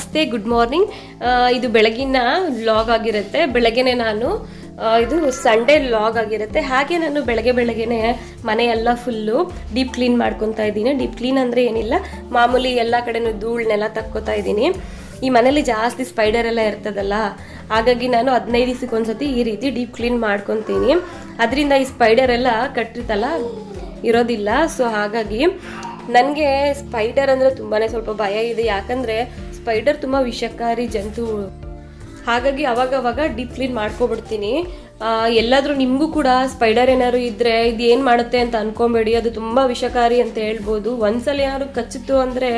ನಮಸ್ತೆ good morning ಇದು ಬೆಳಗಿನ ಲಾಗ್ ಆಗಿರುತ್ತೆ. ಬೆಳಗ್ಗೆನೆ ನಾನು ಇದು ಸಂಡೇ ಲಾಗ್ ಆಗಿರುತ್ತೆ. ಹಾಗೆ ನಾನು ಬೆಳಗ್ಗೆ ಬೆಳಗ್ಗೆನೆ ಮನೆಯೆಲ್ಲ ಫುಲ್ಲು ಡೀಪ್ ಕ್ಲೀನ್ ಮಾಡ್ಕೊತಾ ಇದ್ದೀನಿ. ಡೀಪ್ ಕ್ಲೀನ್ ಅಂದರೆ ಏನಿಲ್ಲ, ಮಾಮೂಲಿ ಎಲ್ಲ ಕಡೆನೂ ಧೂಳನ್ನೆಲ್ಲ ತಕ್ಕೋತಾ ಇದ್ದೀನಿ. ಈ ಮನೇಲಿ ಜಾಸ್ತಿ ಸ್ಪೈಡರ್ ಎಲ್ಲ ಇರ್ತದಲ್ಲ, ಹಾಗಾಗಿ ನಾನು ಹದಿನೈದು ದಿವಸಕ್ಕೆ ಒಂದ್ಸತಿ ಈ ರೀತಿ ಡೀಪ್ ಕ್ಲೀನ್ ಮಾಡ್ಕೊತೀನಿ. ಅದರಿಂದ ಈ ಸ್ಪೈಡರ್ ಎಲ್ಲ ಕಟ್ಟಿರ್ತಲ್ಲ, ಇರೋದಿಲ್ಲ. ಸೊ ಹಾಗಾಗಿ ನನಗೆ ಸ್ಪೈಡರ್ ಅಂದರೆ ತುಂಬಾ ಸ್ವಲ್ಪ ಭಯ ಇದೆ. ಯಾಕಂದರೆ ಸ್ಪೈಡರ್ ತುಂಬ ವಿಷಕಾರಿ ಜಂತು. ಹಾಗಾಗಿ ಅವಾಗ ಅವಾಗ ಡೀಪ್ ಕ್ಲೀನ್ ಮಾಡ್ಕೊಬಿಡ್ತೀನಿ. ಎಲ್ಲಾದರೂ ನಿಮಗೂ ಕೂಡ ಸ್ಪೈಡರ್ ಏನಾದ್ರು ಇದ್ದರೆ ಇದು ಏನು ಮಾಡುತ್ತೆ ಅಂತ ಅನ್ಕೊಬೇಡಿ. ಅದು ತುಂಬ ವಿಷಕಾರಿ ಅಂತ ಹೇಳ್ಬೋದು. ಒಂದ್ಸಲ ಏನಾದ್ರು ಕಚ್ಚಿತು ಅಂದರೆ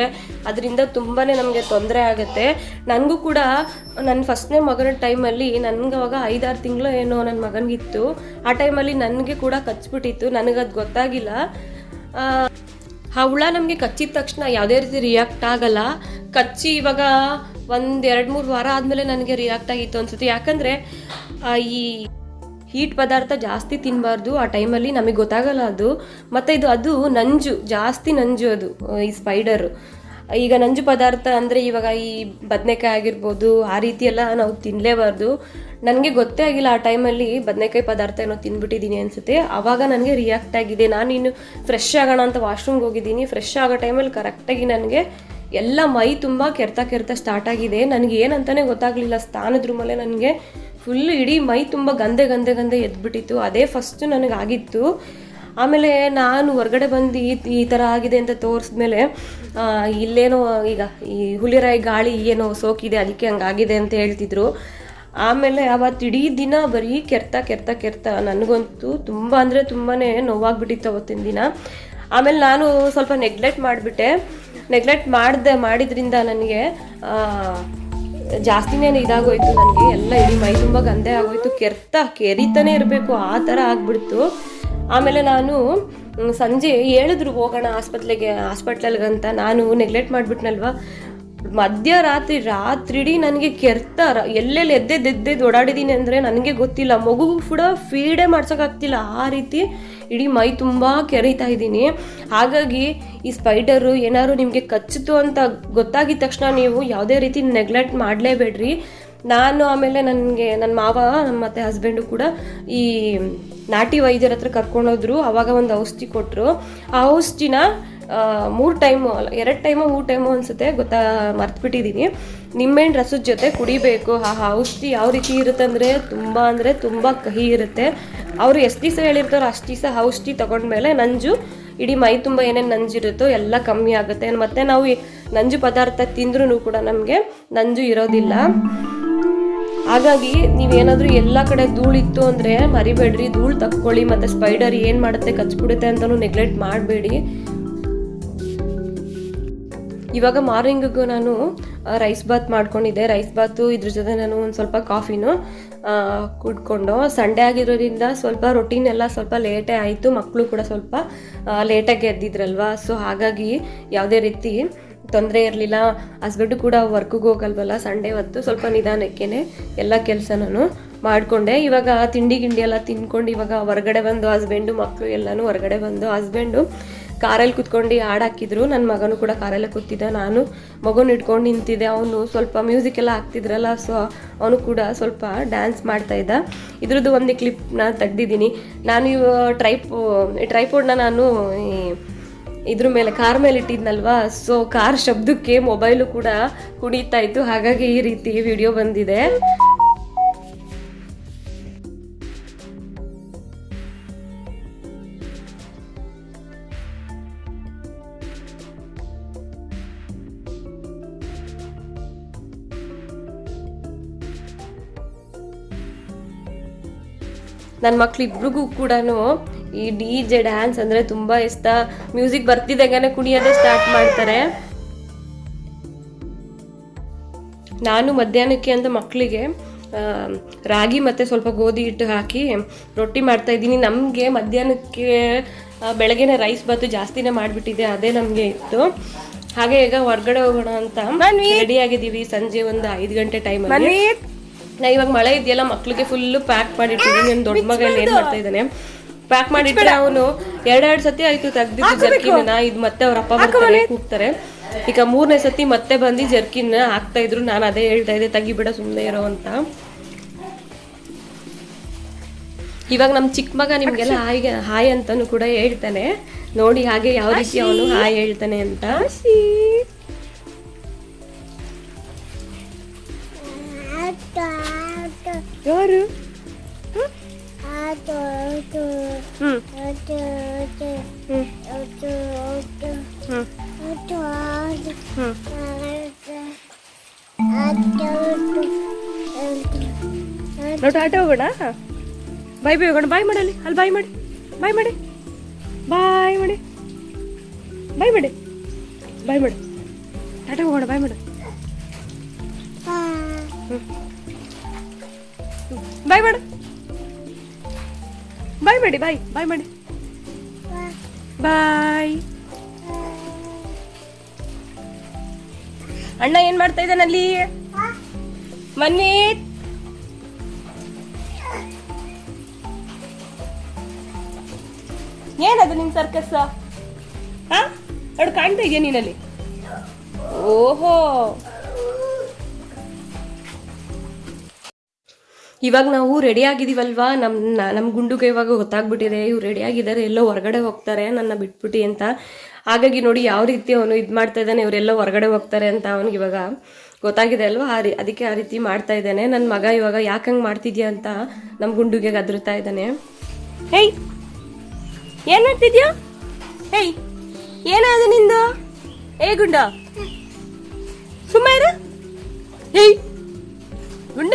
ಅದರಿಂದ ತುಂಬಾ ನಮಗೆ ತೊಂದರೆ ಆಗುತ್ತೆ. ನನಗೂ ಕೂಡ ನನ್ನ ಫಸ್ಟ್ನೇ ಮಗನ ಟೈಮಲ್ಲಿ ನನಗೆ ಅವಾಗ ಐದಾರು ತಿಂಗಳು ಏನೋ ನನ್ನ ಮಗನಿಗಿತ್ತು. ಆ ಟೈಮಲ್ಲಿ ನನಗೆ ಕೂಡ ಕಚ್ಬಿಟ್ಟಿತ್ತು. ನನಗದು ಗೊತ್ತಾಗಿಲ್ಲ. ಆ ಹುಳ ನಮಗೆ ಕಚ್ಚಿದ ತಕ್ಷಣ ಯಾವುದೇ ರೀತಿ ರಿಯಾಕ್ಟ್ ಆಗಲ್ಲ. ಕಚ್ಚಿ ಇವಾಗ ಒಂದು ಎರಡು ಮೂರು ವಾರ ಆದಮೇಲೆ ನನಗೆ ರಿಯಾಕ್ಟ್ ಆಗಿತ್ತು ಅನ್ಸುತ್ತೆ. ಯಾಕಂದರೆ ಈ ಹೀಟ್ ಪದಾರ್ಥ ಜಾಸ್ತಿ ತಿನ್ನಬಾರ್ದು ಆ ಟೈಮಲ್ಲಿ ನಮಗೆ ಗೊತ್ತಾಗಲ್ಲ ಅದು. ಮತ್ತು ಇದು, ಅದು ನಂಜು, ಜಾಸ್ತಿ ನಂಜು ಅದು, ಈ ಸ್ಪೈಡರು ಈಗ ನಂಜು ಪದಾರ್ಥ ಅಂದರೆ ಇವಾಗ ಈ ಬದನೆಕಾಯಿ ಆಗಿರ್ಬೋದು, ಆ ರೀತಿ ಎಲ್ಲ ನಾವು ತಿನ್ನಲೇಬಾರ್ದು ನನಗೆ ಗೊತ್ತೇ ಆಗಿಲ್ಲ ಆ ಟೈಮಲ್ಲಿ ಬದನೆಕಾಯಿ ಪದಾರ್ಥ ಏನೋ ತಿಂದ್ಬಿಟ್ಟಿದ್ದೀನಿ ಅನಿಸುತ್ತೆ. ಆವಾಗ ನನಗೆ ರಿಯಾಕ್ಟ್ ಆಗಿದೆ. ನಾನು ಇನ್ನು ಫ್ರೆಶ್ ಆಗೋಣ ಅಂತ ವಾಶ್ರೂಮ್ಗೆ ಹೋಗಿದ್ದೀನಿ. ಫ್ರೆಶ್ ಆಗೋ ಟೈಮಲ್ಲಿ ಕರೆಕ್ಟಾಗಿ ನನಗೆ ಎಲ್ಲ ಮೈ ತುಂಬ ಕೆರ್ತ ಕೆರ್ತ ಸ್ಟಾರ್ಟ್ ಆಗಿದೆ. ನನಗೆ ಏನಂತಾನೆ ಗೊತ್ತಾಗಲಿಲ್ಲ. ಸ್ಥಾನದ ರೂಮಲ್ಲೇ ನನಗೆ ಫುಲ್ ಇಡೀ ಮೈ ತುಂಬ ಗಂದೆ ಗಂದೆ ಗಂದೆ ಎದ್ಬಿಟ್ಟಿತ್ತು. ಅದೇ ಫಸ್ಟು ನನಗಾಗಿತ್ತು. ಆಮೇಲೆ ನಾನು ಹೊರಗಡೆ ಬಂದು ಈ ಈ ಥರ ಆಗಿದೆ ಅಂತ ತೋರಿಸ್ಮೇಲೆ ಇಲ್ಲೇನೋ ಈಗ ಈ ಹುಲಿರಾಯಿ ಗಾಳಿ ಏನೋ ಸೋಕಿದೆ, ಅದಕ್ಕೆ ಹಂಗಾಗಿದೆ ಅಂತ ಹೇಳ್ತಿದ್ರು. ಆಮೇಲೆ ಅವತ್ತು ಇಡೀ ದಿನ ಬರೀ ಕೆರ್ತಾ ಕೆರ್ತಾ ಕೆರ್ತಾ ನನಗಂತೂ ತುಂಬ ಅಂದರೆ ತುಂಬಾ ನೋವಾಗ್ಬಿಟ್ಟಿತ್ತು ಅವತ್ತಿನ ದಿನ. ಆಮೇಲೆ ನಾನು ಸ್ವಲ್ಪ ನೆಗ್ಲೆಕ್ಟ್ ಮಾಡಿಬಿಟ್ಟೆ. ನೆಗ್ಲೆಕ್ಟ್ ಮಾಡಿದೆ, ಮಾಡಿದ್ರಿಂದ ನನಗೆ ಜಾಸ್ತಿನೇ ಇದಾಗೋಯ್ತು ನನಗೆ. ಎಲ್ಲ ಇಡೀ ಮೈ ತುಂಬ ಗಂದೆ ಆಗೋಯ್ತು. ಕೆರ್ತಾ ಕೆರಿತಾನೆ ಇರಬೇಕು, ಆ ಥರ ಆಗ್ಬಿಡ್ತು. ಆಮೇಲೆ ನಾನು ಸಂಜೆ ಹೇಳಿದ್ರು, ಹೋಗೋಣ ಆಸ್ಪತ್ರೆಗೆ ಹಾಸ್ಪಿಟ್ಲಲ್ಗಂತ. ನಾನು ನೆಗ್ಲೆಕ್ಟ್ ಮಾಡಿಬಿಟ್ನಲ್ವ? ಮಧ್ಯರಾತ್ರಿ, ರಾತ್ರಿಡೀ ನನಗೆ ಕೆರ್ತ ಎಲ್ಲೆಲ್ಲಿ ಎದ್ದೆದ್ದೆದ್ದೆ ಎದ್ದೆದ್ದು ಓಡಾಡಿದ್ದೀನಿ ಅಂದರೆ ನನಗೆ ಗೊತ್ತಿಲ್ಲ. ಮಗುಗೂ ಕೂಡ ಫೀಡೇ ಮಾಡ್ಸೋಕ್ಕಾಗ್ತಿಲ್ಲ ಆ ರೀತಿ ಇಡೀ ಮೈ ತುಂಬ ಕೆರೀತಾ ಇದ್ದೀನಿ. ಹಾಗಾಗಿ ಈ ಸ್ಪೈಡರು ಏನಾದ್ರು ನಿಮಗೆ ಕಚ್ಚಿತು ಅಂತ ಗೊತ್ತಾಗಿದ ತಕ್ಷಣ ನೀವು ಯಾವುದೇ ರೀತಿ ನೆಗ್ಲೆಕ್ಟ್ ಮಾಡಲೇಬೇಡ್ರಿ. ನಾನು ಆಮೇಲೆ ನನಗೆ ನನ್ನ ಮಾವ ನಮ್ಮ ಮತ್ತೆ ಹಸ್ಬೆಂಡು ಕೂಡ ಈ ನಾಟಿ ವೈದ್ಯರ ಹತ್ರ ಕರ್ಕೊಂಡೋದ್ರು. ಅವಾಗ ಒಂದು ಔಷಧಿ ಕೊಟ್ಟರು ಆ ಔಷಧಿನ ಮೂರು ಟೈಮು ಅಲ್ಲ, ಎರಡು ಟೈಮು ಮೂರು ಟೈಮು ಅನಿಸುತ್ತೆ, ಗೊತ್ತಾ ಮರ್ತುಬಿಟ್ಟಿದ್ದೀನಿ ನಿಂಬೆಹಣ್ಣು ರಸದ ಜೊತೆ ಕುಡಿಬೇಕು ಆ ಔಷಧಿ ಯಾವ ರೀತಿ ಇರುತ್ತೆ ಅಂದರೆ ತುಂಬ ಅಂದರೆ ತುಂಬ ಕಹಿ ಇರುತ್ತೆ. ಅವರು ಎಷ್ಟು ದಿವಸ ಹೇಳಿರ್ತಾರೋ ಅಷ್ಟು ದಿವಸ ಔಷಧಿ ತಗೊಂಡ್ಮೇಲೆ ನಂಜು, ಇಡೀ ಮೈ ತುಂಬ ಏನೇನು ನಂಜಿರುತ್ತೋ ಎಲ್ಲ ಕಮ್ಮಿ ಆಗುತ್ತೆ. ಮತ್ತು ನಾವು ನಂಜು ಪದಾರ್ಥ ತಿಂದ್ರೂ ಕೂಡ ನಮಗೆ ನಂಜು ಇರೋದಿಲ್ಲ. ಹಾಗಾಗಿ ನೀವೇನಾದರೂ ಎಲ್ಲ ಕಡೆ ಧೂಳಿತ್ತು ಅಂದರೆ ಮರಿಬೇಡ್ರಿ, ಧೂಳು ತಕ್ಕೊಳ್ಳಿ, ಮತ್ತು ಸ್ಪೈಡರ್ ಏನು ಮಾಡುತ್ತೆ, ಕಚ್ಬಿಡುತ್ತೆ ಅಂತಲೂ ನೆಗ್ಲೆಕ್ಟ್ ಮಾಡಬೇಡಿ. ಇವಾಗ ಮಾರ್ನಿಂಗಿಗೂ ನಾನು ರೈಸ್ ಬಾತ್ ಮಾಡ್ಕೊಂಡಿದ್ದೆ. ರೈಸ್ ಬಾತು ಇದ್ರ ಜೊತೆ ನಾನು ಒಂದು ಸ್ವಲ್ಪ ಕಾಫಿನೂ ಕುಡ್ಕೊಂಡು ಸಂಡೇ ಆಗಿರೋದ್ರಿಂದ ಸ್ವಲ್ಪ ರೊಟೀನ್ ಎಲ್ಲ ಸ್ವಲ್ಪ ಲೇಟೇ ಆಯಿತು. ಮಕ್ಕಳು ಕೂಡ ಸ್ವಲ್ಪ ಲೇಟಾಗಿ ಎದ್ದಿದ್ರಲ್ವಾ? ಸೊ ಹಾಗಾಗಿ ಯಾವುದೇ ರೀತಿ ತೊಂದರೆ ಇರಲಿಲ್ಲ. ಹಸ್ಬೆಂಡು ಕೂಡ ವರ್ಕಿಗೆ ಹೋಗಲ್ವಲ್ಲ ಸಂಡೇ ಹೊತ್ತು? ಸ್ವಲ್ಪ ನಿಧಾನಕ್ಕೇ ಎಲ್ಲ ಕೆಲಸ ನಾನು ಮಾಡಿಕೊಂಡೆ. ಇವಾಗ ತಿಂಡಿ ಗಿಂಡಿ ಎಲ್ಲ ತಿನ್ಕೊಂಡು ಇವಾಗ ಹೊರಗಡೆ ಬಂದು ಹಸ್ಬೆಂಡು ಮಕ್ಕಳು ಎಲ್ಲನೂ ಹೊರಗಡೆ ಬಂದು ಹಸ್ಬೆಂಡು ಕಾರಲ್ಲಿ ಕುತ್ಕೊಂಡು ಹಾಡಾಕಿದ್ರು ನನ್ನ ಮಗನೂ ಕೂಡ ಕಾರಲ್ಲೇ ಕೂತಿದ್ದ. ನಾನು ಮಗನ ಇಟ್ಕೊಂಡು ನಿಂತಿದ್ದೆ. ಅವನು ಸ್ವಲ್ಪ ಮ್ಯೂಸಿಕ್ ಎಲ್ಲ ಹಾಕ್ತಿದ್ರಲ್ಲ ಸೊ ಅವನು ಕೂಡ ಸ್ವಲ್ಪ ಡ್ಯಾನ್ಸ್ ಮಾಡ್ತಾ ಇದ್ದ. ಇದ್ರದ್ದು ಒಂದು ಕ್ಲಿಪ್ನ ತೆಗ್ದಿದ್ದೀನಿ. ನಾನು ಇವ ಟ್ರೈಪ್ ಟ್ರೈಪೋಡ್ನ ನಾನು ಇದ್ರ ಮೇಲೆ ಕಾರ್ ಮೇಲೆ ಇಟ್ಟಿದ್ನಲ್ವಾ? ಸೊ ಕಾರ್ ಶಬ್ದಕ್ಕೆ ಮೊಬೈಲು ಕೂಡ ಕುಣಿತಾ ಇತ್ತು. ಹಾಗಾಗಿ ಈ ರೀತಿ ವಿಡಿಯೋ ಬಂದಿದೆ. ನನ್ನ ಮಕ್ಳಿಬ್ರಿಗೂ ಕೂಡ ಈ ಡಿ ಜೆ ಡ್ಯಾನ್ಸ್ ಅಂದರೆ ತುಂಬ ಇಷ್ಟ. ಮ್ಯೂಸಿಕ್ ಬರ್ತಿದ್ದಾಗನೇ ಕುಣಿಯೋದೇ ಸ್ಟಾರ್ಟ್ ಮಾಡ್ತಾರೆ. ನಾನು ಮಧ್ಯಾಹ್ನಕ್ಕೆ ಅಂತ ಮಕ್ಕಳಿಗೆ ರಾಗಿ ಮತ್ತು ಸ್ವಲ್ಪ ಗೋಧಿ ಹಿಟ್ಟು ಹಾಕಿ ರೊಟ್ಟಿ ಮಾಡ್ತಾ ಇದ್ದೀನಿ. ನಮಗೆ ಮಧ್ಯಾಹ್ನಕ್ಕೆ ಬೆಳಗ್ಗೆನೇ ರೈಸ್ ಬಾತು ಜಾಸ್ತಿನೇ ಮಾಡಿಬಿಟ್ಟಿದೆ. ಅದೇ ನಮಗೆ ಇತ್ತು. ಹಾಗೆ ಈಗ ಹೊರಗಡೆ ಹೋಗೋಣ ಅಂತ ರೆಡಿ ಆಗಿದ್ದೀವಿ. ಸಂಜೆ ಒಂದು ಐದು ಗಂಟೆ ಟೈಮಲ್ಲಿ ನಾ ಇವಾಗ ಮಳೆ ಇದೆಯಲ್ಲ ಮಕ್ಳಿಗೆ ಫುಲ್ಲು ಪ್ಯಾಕ್ ಮಾಡಿಟ್ಟಿದ್ದೀನಿ ನನ್ನ ದೊಡ್ಡ ಮಗ ಏನು ಏನ್ ಮಾಡ್ತಾ ಇದ್ದಾನೆ? ಪ್ಯಾಕ್ ಮಾಡಿಟ್ರೆ ಅವನು. ಎರಡೆರಡು ಸತಿ ಆಯ್ತು ತೆಗ್ದಿದ್ದು ಜರ್ಕಿನ ಇದು ಮತ್ತೆ ಅವ್ರ ಅಪ್ಪ ಬರ್ತಾರೆ ಕೂಗ್ತಾರೆ. ಈಗ ಮೂರನೇ ಸತಿ ಮತ್ತೆ ಬಂದು ಜರ್ಕಿನ್ ಹಾಕ್ತಾ ಇದ್ರು. ನಾನು ಅದೇ ಹೇಳ್ತಾ ಇದ್ದೆ ತೆಗಿಬಿಡ ಸುಮ್ಮನೆ ಇರೋ ಅಂತ. ಇವಾಗ ನಮ್ಮ ಚಿಕ್ಕ ಮಗ ನಿಮ್ಗೆಲ್ಲ ಹಾಯ್ಗೆ ಹಾಯ್ ಅಂತಾನು ಕೂಡ ಹೇಳ್ತಾನೆ. ನೋಡಿ ಹಾಗೆ ಯಾವ ರೀತಿ ಅವನು ಹಾಯ್ ಹೇಳ್ತಾನೆ ಅಂತ. ನೋಡಿ, ಆಟ ಹೋಗೋಣ ಬಾಯ್ ಬಾಯ್ ಹೋಗೋಣ. ಬಾಯ್ ಮಾಡಲಿ ಅಲ್ಲಿ. ಬಾಯ್ ಮಾಡಿ. ಬಾಯ್ ಮಾಡಿ. ಬಾಯ್ ಮಾಡಿ. ಬಾಯ್ ಮಾಡಿ. ಬಾಯ್ ಮಾಡಿ. ಟಾಟಾ ಹೋಗೋಣ, ಬಾಯ್ ಮಾಡು. ಬಾಯ್ ಮಾಡು. ಬಾಯ್ ಮಾಡಿ, ಬಾಯ್ ಬಾಯ್ ಮಾಡಿ. ಬಾಯ್. ಅಣ್ಣ ಏನ್ ಮಾಡ್ತಾ ಇದ್ದಾನಲ್ಲಿ ಮನ್ನಿ? ಏನದು ನಿಮ್ ಸರ್ಕಸ್ ಹಾ ಅವಳು ಕಾಣ್ತಾ ಇದೆಯಾ ನೀನಲ್ಲಿ? ಓಹೋ. ಇವಾಗ ನಾವು ರೆಡಿ ಆಗಿದೀವಲ್ವಾ? ನಮ್ಮ ನಮ್ಮ ಗುಂಡುಗೆ ಇವಾಗ ಗೊತ್ತಾಗ್ಬಿಟ್ಟಿದೆ, ಇವ್ರು ರೆಡಿ ಆಗಿದ್ದಾರೆ, ಎಲ್ಲೋ ಹೊರಗಡೆ ಹೋಗ್ತಾರೆ, ನನ್ನ ಬಿಟ್ಬಿಟ್ಟು ಅಂತ. ಹಾಗಾಗಿ ನೋಡಿ ಯಾವ ರೀತಿ ಅವನು ಇದು ಮಾಡ್ತಾ ಇದ್ದಾನೆ ಇವರೆಲ್ಲ ಹೊರಗಡೆ ಹೋಗ್ತಾರೆ ಅಂತ ಅವನಿಗೆ ಇವಾಗ ಗೊತ್ತಾಗಿದೆ ಅಲ್ವಾ? ಆ ರೀ, ಅದಕ್ಕೆ ಆ ರೀತಿ ಮಾಡ್ತಾ ಇದ್ದಾನೆ. ನನ್ನ ಮಗ ಇವಾಗ ಯಾಕಂಗೆ ಮಾಡ್ತಿದ್ಯಾ ಅಂತ ನಮ್ಮ ಗುಂಡುಗೆ ಗದರುತ್ತಾ ಇದ್ದಾನೆ. ಹೇಯ್! ಏನು ಮಾಡ್ತಿದ್ಯಾ? ಹೇಯ್! ಏನಾದ ನಿಂದು? ಏ ಗುಂಡ! ಸುಮ್ಮ ಇರು. ಹೇಯ್! ಗುಂಡ!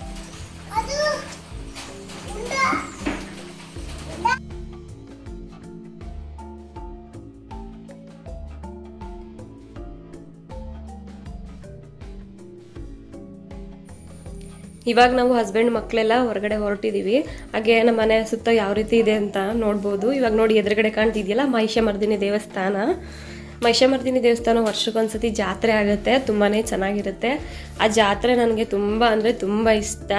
ಇವಾಗ ನಾವು ಹಸ್ಬೆಂಡ್ ಮಕ್ಕಳೆಲ್ಲ ಹೊರಗಡೆ ಹೊರಟಿದೀವಿ. ಹಾಗೆ ನಮ್ಮ ಮನೆ ಸುತ್ತ ಯಾವ ರೀತಿ ಇದೆ ಅಂತ ನೋಡ್ಬೋದು. ಇವಾಗ ನೋಡಿ ಎದುರುಗಡೆ ಕಾಣ್ತಿದೆಯಲ್ಲ ಮಹಿಷಮರ್ದಿನಿ ದೇವಸ್ಥಾನ. ಮಹಿಷಮರ್ದಿನಿ ದೇವಸ್ಥಾನ ವರ್ಷಕ್ಕೊಂದ್ಸತಿ ಜಾತ್ರೆ ಆಗುತ್ತೆ. ತುಂಬಾ ಚೆನ್ನಾಗಿರುತ್ತೆ. ಆ ಜಾತ್ರೆ ನನಗೆ ತುಂಬ ಅಂದರೆ ತುಂಬ ಇಷ್ಟ.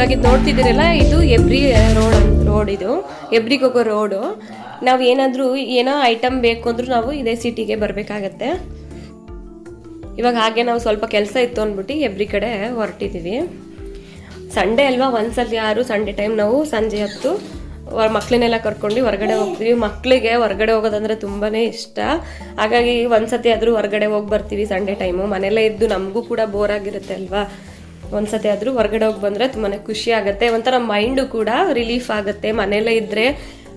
ಇವಾಗ ಇದು ನೋಡ್ತಿದ್ದೀರಲ್ಲ, ಇದು ಎಬ್ರಿ ರೋಡ್ ರೋಡ್ ಇದು. ಎಬ್ರಿಗೆ ಹೋಗೋ ರೋಡು. ನಾವು ಏನಾದರೂ ಏನೋ ಐಟಮ್ ಬೇಕು ಅಂದ್ರೂ ನಾವು ಇದೇ ಸಿಟಿಗೆ ಬರಬೇಕಾಗತ್ತೆ. ಇವಾಗ ಹಾಗೆ ನಾವು ಸ್ವಲ್ಪ ಕೆಲಸ ಇತ್ತು ಅಂದ್ಬಿಟ್ಟು ಎಬ್ರಿ ಕಡೆ ಹೊರಟಿದ್ದೀವಿ ಸಂಡೇ ಅಲ್ವಾ ಒಂದ್ಸಲ ಯಾರು ಸಂಡೇ ಟೈಮ್ ನಾವು ಸಂಜೆ ಹೊತ್ತು ಮಕ್ಕಳನ್ನೆಲ್ಲ ಕರ್ಕೊಂಡು ಹೊರಗಡೆ ಹೋಗ್ತೀವಿ. ಮಕ್ಕಳಿಗೆ ಹೊರಗಡೆ ಹೋಗೋದಂದ್ರೆ ತುಂಬಾ ಇಷ್ಟ. ಹಾಗಾಗಿ ಒಂದ್ಸತಿ ಆದರೂ ಹೊರಗಡೆ ಹೋಗಿ ಬರ್ತೀವಿ ಸಂಡೇ ಟೈಮು ಮನೆಯಲ್ಲೇ ಇದ್ದು ನಮಗೂ ಕೂಡ ಬೋರ್ ಆಗಿರುತ್ತೆ ಅಲ್ವಾ? ಒಂದ್ಸತಿ ಆದರೂ ಹೊರಗಡೆ ಹೋಗಿ ಬಂದರೆ ತುಂಬಾ ಖುಷಿ ಆಗುತ್ತೆ. ಒಂಥರ ಮೈಂಡು ಕೂಡ ರಿಲೀಫ್ ಆಗುತ್ತೆ. ಮನೆಯಲ್ಲೇ ಇದ್ದರೆ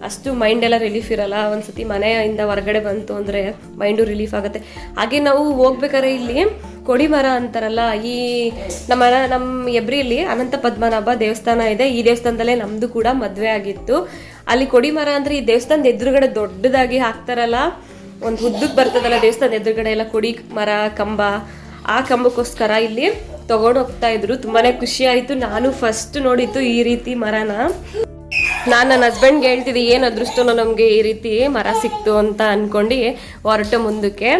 ಅಷ್ಟು ಮೈಂಡ್ ಎಲ್ಲ ರಿಲೀಫ್ ಇರಲ್ಲ. ಒಂದ್ಸತಿ ಮನೆಯಿಂದ ಹೊರಗಡೆ ಬಂತು ಅಂದರೆ ಮೈಂಡು ರಿಲೀಫ್ ಆಗುತ್ತೆ. ಹಾಗೆ ನಾವು ಹೋಗ್ಬೇಕಾದ್ರೆ ಇಲ್ಲಿ ಕೊಡಿಮರ ಅಂತಾರಲ್ಲ, ಈ ನಮ್ಮ ನಮ್ಮ ಎಬ್ರಿಲಿ ಅನಂತ ಪದ್ಮನಾಭ ದೇವಸ್ಥಾನ ಇದೆ. ಈ ದೇವಸ್ಥಾನದಲ್ಲೇ ನಮ್ಮದು ಕೂಡ ಮದುವೆ ಆಗಿತ್ತು. ಅಲ್ಲಿ ಕೊಡಿಮರ ಅಂದರೆ ಈ ದೇವಸ್ಥಾನದ ಎದುರುಗಡೆ ದೊಡ್ಡದಾಗಿ ಹಾಕ್ತಾರಲ್ಲ, ಒಂದು ಉದ್ದಕ್ಕೆ ಬರ್ತದಲ್ಲ ದೇವಸ್ಥಾನದ ಎದುರುಗಡೆ ಎಲ್ಲ ಕೊಡಿ ಮರ, ಕಂಬ ಆ ಕಂಬಕ್ಕೋಸ್ಕರ ಇಲ್ಲಿ ತಗೊಂಡು ಹೋಗ್ತಾ ಇದ್ರು. ತುಂಬಾನೇ ಖುಷಿ ಆಯ್ತು. ನಾನು ಫಸ್ಟ್ ನೋಡಿದ್ದು ಈ ರೀತಿ ಮರನ. ನಾನು ನನ್ನ ಹಸ್ಬೆಂಡ್ಗೆ ಹೇಳ್ತಿದ್ದೆ, ಏನು ಅದೃಷ್ಟನೋ ನಮಗೆ ಈ ರೀತಿ ಮರ ಸಿಕ್ತು ಅಂತ ಅನ್ಕೊಂಡು ಹೊರಟ ಮುಂದಕ್ಕೆ.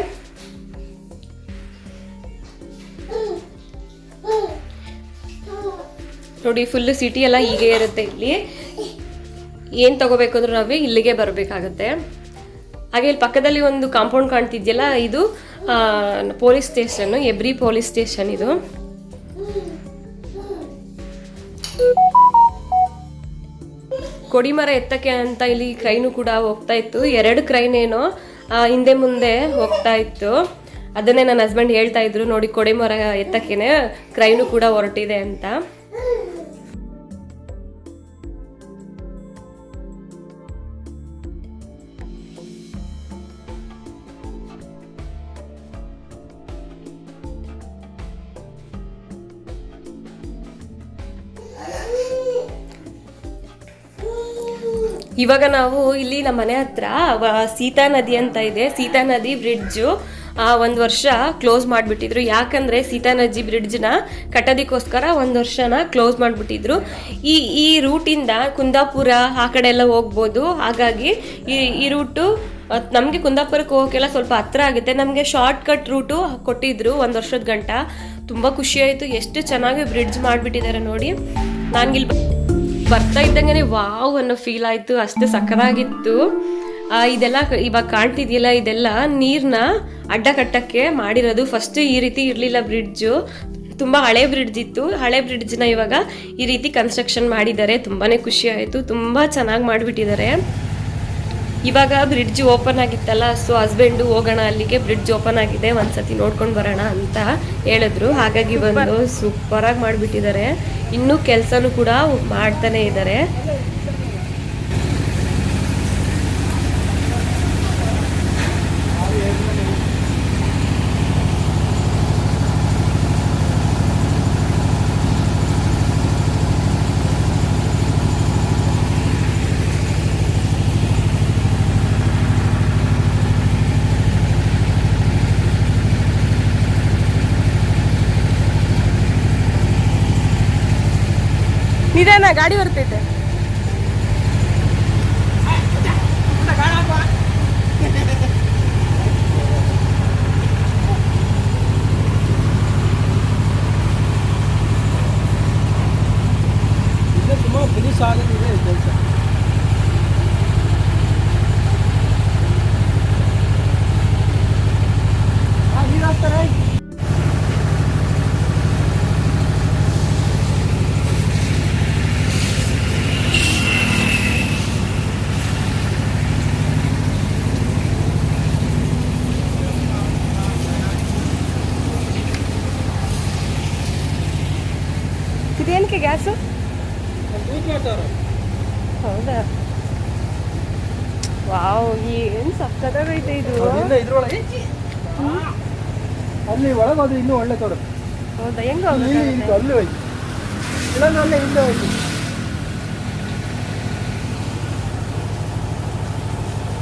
ನೋಡಿ ಫುಲ್ ಸಿಟಿ ಎಲ್ಲ ಹೀಗೆ ಇರುತ್ತೆ ಇಲ್ಲಿ. ಏನು ತಗೋಬೇಕು ಅಂದ್ರೆ ನಾವು ಇಲ್ಲಿಗೆ ಬರಬೇಕಾಗತ್ತೆ. ಹಾಗೆ ಇಲ್ಲಿ ಪಕ್ಕದಲ್ಲಿ ಒಂದು ಕಾಂಪೌಂಡ್ ಕಾಣ್ತಿದ್ಯಲ್ಲ, ಇದು ಪೊಲೀಸ್ ಸ್ಟೇಷನ್ ಎಬ್ರಿ ಪೊಲೀಸ್ ಸ್ಟೇಷನ್ ಇದು. ಕೊಡಿಮರ ಎತ್ತಕ್ಕೆ ಅಂತ ಇಲ್ಲಿ ಕ್ರೈನು ಕೂಡ ಹೋಗ್ತಾ ಇತ್ತು. ಎರಡು ಕ್ರೈನ್ ಏನೋ ಹಿಂದೆ ಮುಂದೆ ಹೋಗ್ತಾ ಇತ್ತು. ಅದನ್ನೇ ನನ್ನ ಹಸ್ಬೆಂಡ್ ಹೇಳ್ತಾ ಇದ್ರು, ನೋಡಿ ಕೊಡಿಮರ ಎತ್ತಕ್ಕೇನೆ ಕ್ರೈನು ಕೂಡ ಹೊರಟಿದೆ ಅಂತ. ಇವಾಗ ನಾವು ಇಲ್ಲಿ ನಮ್ಮ ಮನೆ ಹತ್ರ ಸೀತಾ ನದಿ ಅಂತ ಇದೆ. ಸೀತಾ ನದಿ ಬ್ರಿಡ್ಜು ಒಂದು ವರ್ಷ ಕ್ಲೋಸ್ ಮಾಡಿಬಿಟ್ಟಿದ್ರು. ಯಾಕಂದ್ರೆ ಸೀತಾ ನದಿ ಬ್ರಿಡ್ಜ್ನ ಕಟ್ಟೋದಕ್ಕೋಸ್ಕರ ಒಂದು ವರ್ಷನ ಕ್ಲೋಸ್ ಮಾಡಿಬಿಟ್ಟಿದ್ರು. ಈ ಈ ರೂಟಿಂದ ಕುಂದಾಪುರ ಆ ಕಡೆ ಎಲ್ಲ ಹೋಗ್ಬೋದು. ಹಾಗಾಗಿ ಈ ಈ ರೂಟು ನಮಗೆ ಕುಂದಾಪುರಕ್ಕೆ ಹೋಗೋಕ್ಕೆಲ್ಲ ಸ್ವಲ್ಪ ಹತ್ರ ಆಗುತ್ತೆ. ನಮಗೆ ಶಾರ್ಟ್ ಕಟ್ ರೂಟು ಕೊಟ್ಟಿದ್ರು ಒಂದು ವರ್ಷದ ಗಂಟ. ತುಂಬ ಖುಷಿ ಆಯಿತು. ಎಷ್ಟು ಚೆನ್ನಾಗಿ ಬ್ರಿಡ್ಜ್ ಮಾಡಿಬಿಟ್ಟಿದ್ದಾರೆ ನೋಡಿ. ನಾನಿಲ್ಲಿ ಬರ್ತಾ ಇದ್ದಂಗೆ ವಾವ್ ಅನ್ನೋ ಫೀಲ್ ಆಯಿತು, ಅಷ್ಟೇ ಸಕ್ಕದಾಗಿತ್ತು ಇದೆಲ್ಲ ಇವಾಗ ಕಾಣ್ತಿದ್ಯಲ್ಲ, ಇದೆಲ್ಲ ನೀರ್ನ ಅಡ್ಡ ಕಟ್ಟಕ್ಕೆ ಮಾಡಿರೋದು. ಫಸ್ಟ್ ಈ ರೀತಿ ಇರಲಿಲ್ಲ ಬ್ರಿಡ್ಜು ತುಂಬ ಹಳೆ ಬ್ರಿಡ್ಜ್ ಇತ್ತು. ಹಳೆ ಬ್ರಿಡ್ಜ್ನ ಇವಾಗ ಈ ರೀತಿ ಕನ್ಸ್ಟ್ರಕ್ಷನ್ ಮಾಡಿದ್ದಾರೆ. ತುಂಬಾನೇ ಖುಷಿ ಆಯಿತು. ತುಂಬಾ ಚೆನ್ನಾಗಿ ಮಾಡಿಬಿಟ್ಟಿದ್ದಾರೆ. ಇವಾಗ ಬ್ರಿಡ್ಜ್ ಓಪನ್ ಆಗಿತ್ತಲ್ಲ ಸೊ ಹಸ್ಬೆಂಡು ಹೋಗೋಣ ಅಲ್ಲಿಗೆ ಬ್ರಿಡ್ಜ್ ಓಪನ್ ಆಗಿದೆ ಒಂದ್ಸತಿ ನೋಡ್ಕೊಂಡು ಬರೋಣ ಅಂತ ಹೇಳಿದ್ರು. ಹಾಗಾಗಿ ಬಂದು ಸೂಪರಾಗಿ ಮಾಡಿಬಿಟ್ಟಿದ್ದಾರೆ. ಇನ್ನೂ ಕೆಲಸನೂ ಕೂಡ ಮಾಡ್ತಾನೆ ಇದ್ದಾರೆ. ನಿಧಾನ ಗಾಡಿ ಬರ್ತೈತೆ ಅಲ್ಲಿ ಒಳಗೆ ಹೋದ್ರೆ ಇನ್ನೂ ಒಳ್ಳೆ ತೋರು ಹೌದಾ ಹೆಂಗ ಇಲ್ಲಿ ಇಲ್ಲಿ ಅಲ್ಲಿ ಹೋಯ್ತು ಇಲ್ಲಂದ್ರೆ ಅಲ್ಲೇ ಹಿಂದೆ ಹೋಯ್ತು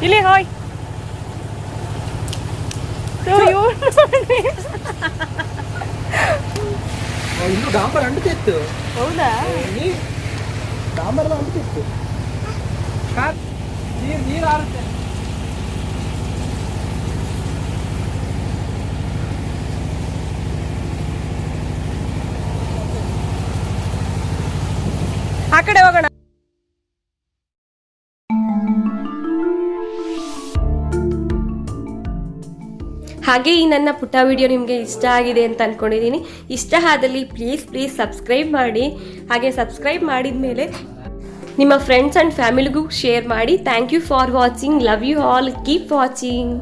ಇಲ್ಲಿ ಹಾಯ್ ಸೊ ಇವ್ರು ಆ, ಇನ್ನೂ ಡಾಂಬರ್ ಅಂಟಿತ್ತು ಹೌದಾ ನೀ ಡಾಂಬರ್ ಎಲ್ಲ ಅಂಟಿತ್ತು ನೀರು ನೀರು ಆರುತ್ತೆ ಕಡೆ ಹೋಗೋಣ. ಹಾಗೆ ಈ ನನ್ನ ಪುಟ್ಟ ವಿಡಿಯೋ ನಿಮಗೆ ಇಷ್ಟ ಆಗಿದೆ ಅಂತ ಅಂದ್ಕೊಂಡಿದ್ದೀನಿ ಇಷ್ಟ ಆದಲ್ಲಿ ಪ್ಲೀಸ್ ಪ್ಲೀಸ್ ಸಬ್ಸ್ಕ್ರೈಬ್ ಮಾಡಿ. ಹಾಗೆ ಸಬ್ಸ್ಕ್ರೈಬ್ ಮಾಡಿದ ಮೇಲೆ ನಿಮ್ಮ ಫ್ರೆಂಡ್ಸ್ ಆ್ಯಂಡ್ ಫ್ಯಾಮಿಲಿಗೂ ಶೇರ್ ಮಾಡಿ. Thank you for watching love you all keep watching